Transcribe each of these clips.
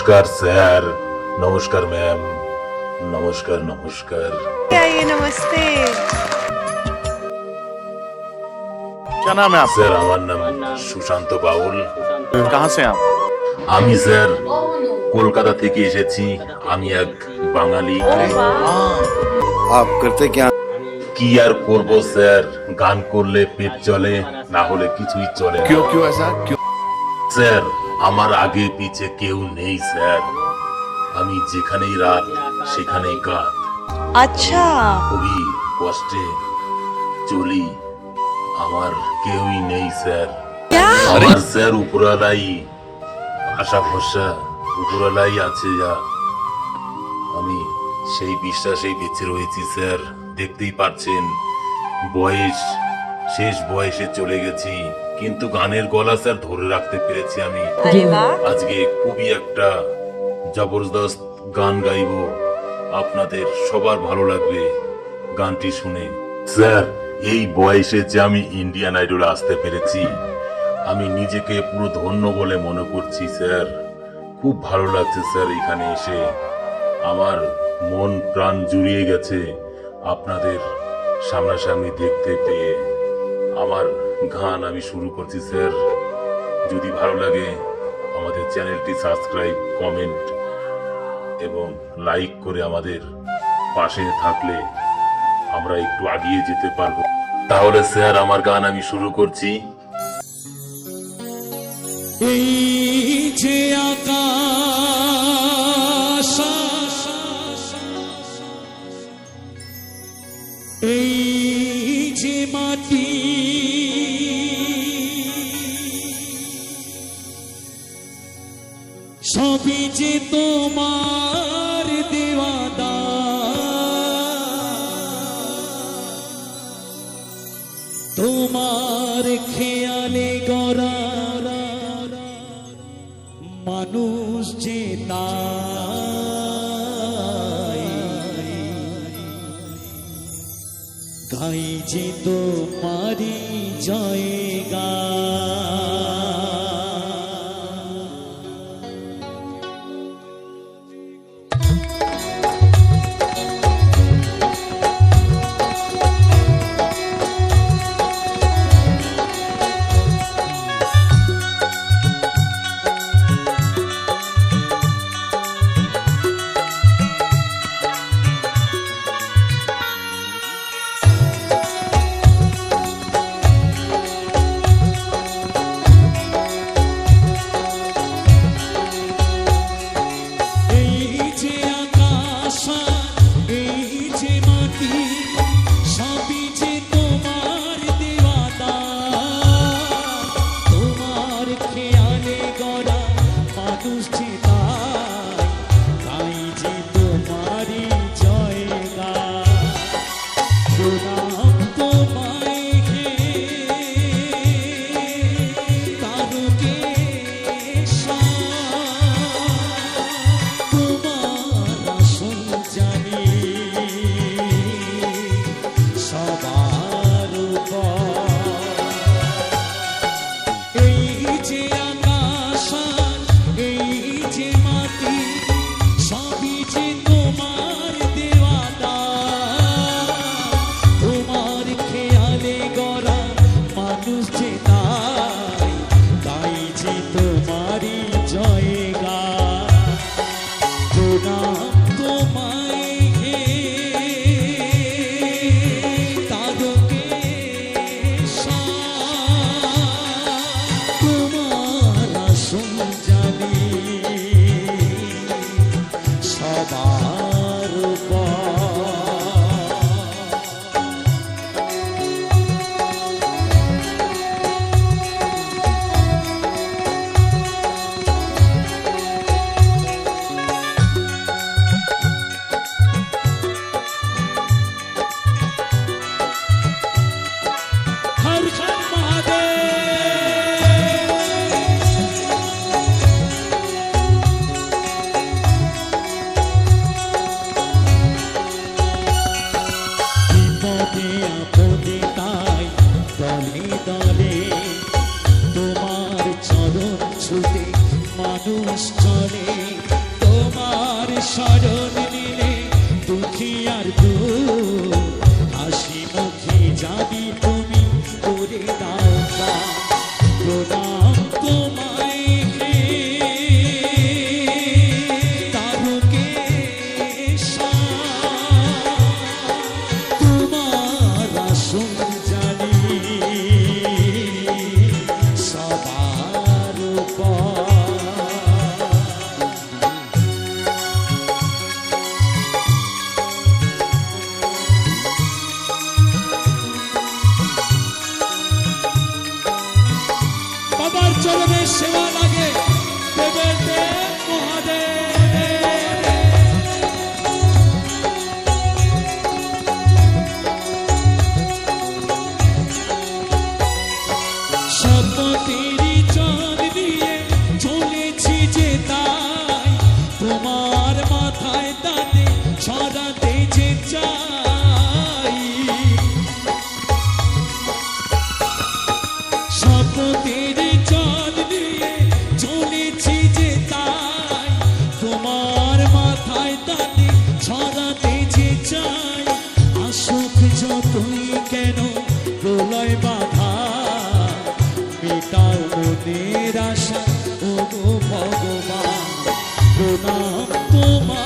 নমস্কার স্যার নমস্কার ম্যাম নমস্কার নমস্কার आइए नमस्ते क्या नाम है आपका স্যার আমার নাম সুশান্ত বাউল कहाँ से हैं आप আমি স্যার কলকাতা থেকে এসেছি আমি এক বাঙালি आप करते क्या কি আর করব স্যার গান করলে পেট চলে না হলে কিছুই চলে না। क्यों क्यों ऐसा क्यों স্যার আমার আগে পিছে কেউ নেই স্যার। আমি যেখানেই রাত সেখানেই কাত। আচ্ছা। খুবই কষ্টে চলি। আমার কেউই নেই স্যার। আমার স্যার উপরালাই আশা ভরসা উপরালাই আছে যা। আমি সেই বিশ্বাসেই বেঁচে রয়েছি স্যার। দেখতেই পাচ্ছেন বয়স শেষ বয়সে চলে গেছি। কিন্তু গানের গলা স্যার ধরে রাখতে পেরেছি আমি। আজকে খুবই একটা জবরদস্ত গান গাইব। আপনাদের সবার ভালো লাগবে গানটি শুনে। স্যার এই বয়সে যে আমি ইন্ডিয়ান আইডল আসতে পেরেছি আমি নিজেকে পুরো ধন্য বলে মনে করছি স্যার। খুব ভালো লাগছে স্যার এখানে এসে। আমার মন প্রাণ জুড়িয়ে গেছে আপনাদের সামনাসামনি দেখতে পেয়ে। আমার গান আমি শুরু করছি, স্যার। যদি ভালো লাগে, আমাদের চ্যানেলটি সাবস্ক্রাইব, কমেন্ট এবং লাইক করে আমাদের পাশে থাকলে আমরা একটু আগিয়ে যেতে পারব। তাহলে, স্যার, আমার গান আমি শুরু করছি। এই সবই যে তোমার দেওয়াদা। তোমার খেয়ালে গড়া মানুষ যে গাই যে তোমারি জয়গা এই নাবি তুমি করে দাও প্রণাম তোমার শপথের জল নিয়ে চলেছি তোমার কেন প্রলয় বাধা। মেটাও মনের আশা ও ভগবান। প্রণাম তোমায়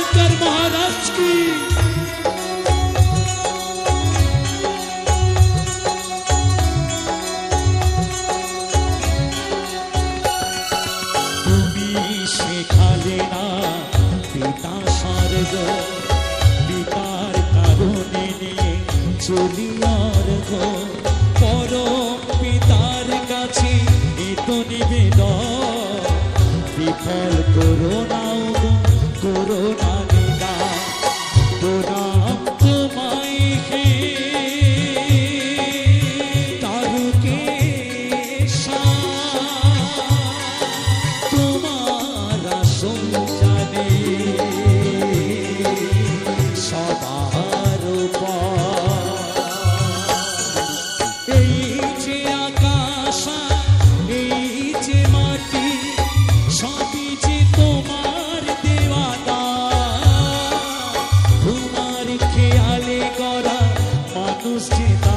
शंकर महाराज की তুমি শেখালে না পিতা স্বর্গ পিতার কারণে নিয়ে চলি অর্ঘ পরম পিতার কাছে এত নিবেদন বিফল করোনা করোনা todos.